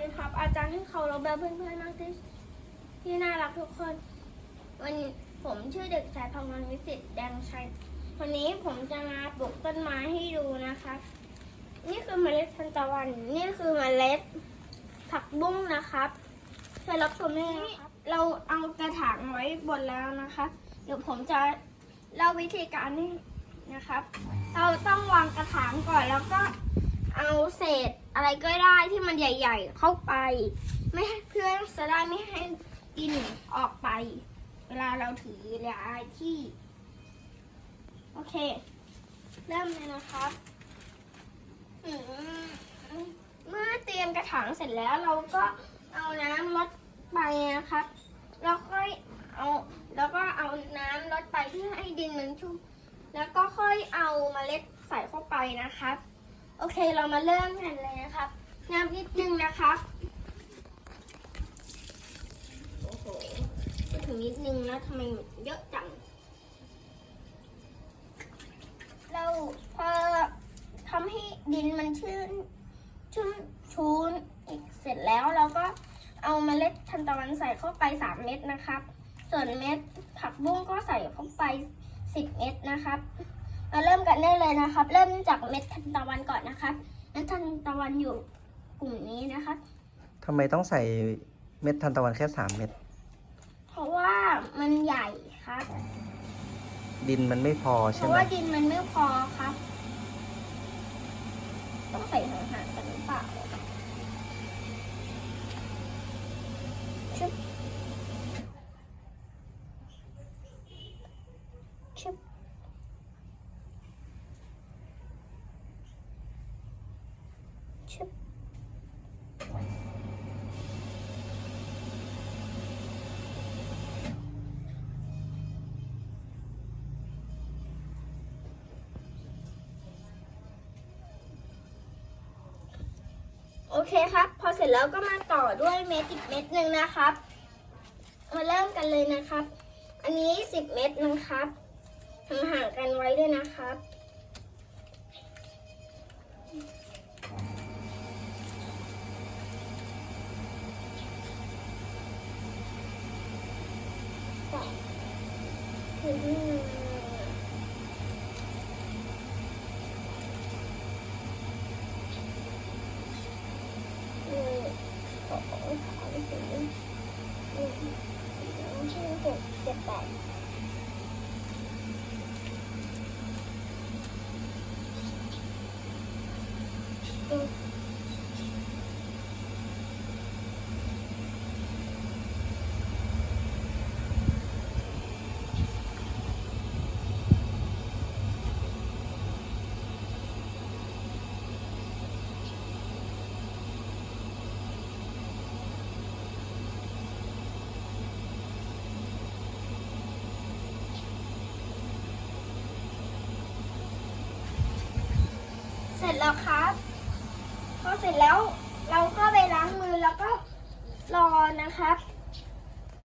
ดีครับ อาจารย์ที่เคารพและเพื่อนๆมากที่ที่น่ารักทุกคน วันนี้ผมชื่อเด็กชายพงศ์วิสิตแดงชัย วันนี้ผมจะมาปลูกต้นไม้ให้ดูนะครับนี่คือเมล็ดทานตะวัน นี่คือเมล็ดผักบุ้งนะครับช่วยรับชมด้วยนะครับ เราเอากระถางไว้บนแล้วนะคะ เดี๋ยวผมจะเล่าวิธีการนี่นะครับ เราต้องวางกระถางก่อนแล้วก็เอาเศษ อะไรก็ได้ที่มันใหญ่ ๆ เข้าไป ไม่ให้เพื่อนจะได้ไม่ให้ดินออกไป เวลาเราถือย้ายที่ โอเค เริ่มเลยนะครับเมื่อเตรียมกระถางเสร็จแล้วเราก็เอาน้ำลดไปนะครับ แล้วค่อยเอาแล้วก็เอาน้ำลดไปเพื่อให้ดินมันชุ่มแล้วก็ค่อยเอาเมล็ดใส่เข้าไปนะครับ โอเคเรามาเริ่มกันเลยนะครับน้ำนิดนึงนะครับโอ้โหพูดถึงนิดนึงแล้วทำไมเยอะจัง เราพอทำให้ดินมันชื้นชุ่มชูนอีกเสร็จแล้วเราก็เอาเมล็ดทันตะวันใส่เข้าไป 3 เม็ดนะครับ ส่วนเม็ดผักบุ้งก็ใส่เข้าไป 10 เม็ดนะครับ มาเริ่มกันได้เลยนะครับ เริ่มจากเม็ดทันตะวันก่อนนะครับเม็ดทันตะวันอยู่กลุ่มนี้นะครับ ทำไมต้องใส่เม็ดทันตะวันแค่สามเม็ด เพราะว่ามันใหญ่ครับ ดินมันไม่พอเพใช่ราะไหมว่าดินมันไม่พอครับ ต้องใส่ห่างๆกันหรือเปล่าชึบ ชึบโอเคครับ พอเสร็จแล้วก็มาต่อด้วยเม็ดอีกเม็ดหนึ่งนะครับ มาเริ่มกันเลยนะครับ อันนี้สิบเม็ดนะครับห่างๆกันไว้ด้วยนะครับ อืมหนึ่งสองสามสี่หนึ่งสองห้าหกเจ็ดแปดอืม เส ร็จแล้วครับพอเสร็จแล้วเราก็ไปล้างมือแล้วก็รอนะครับ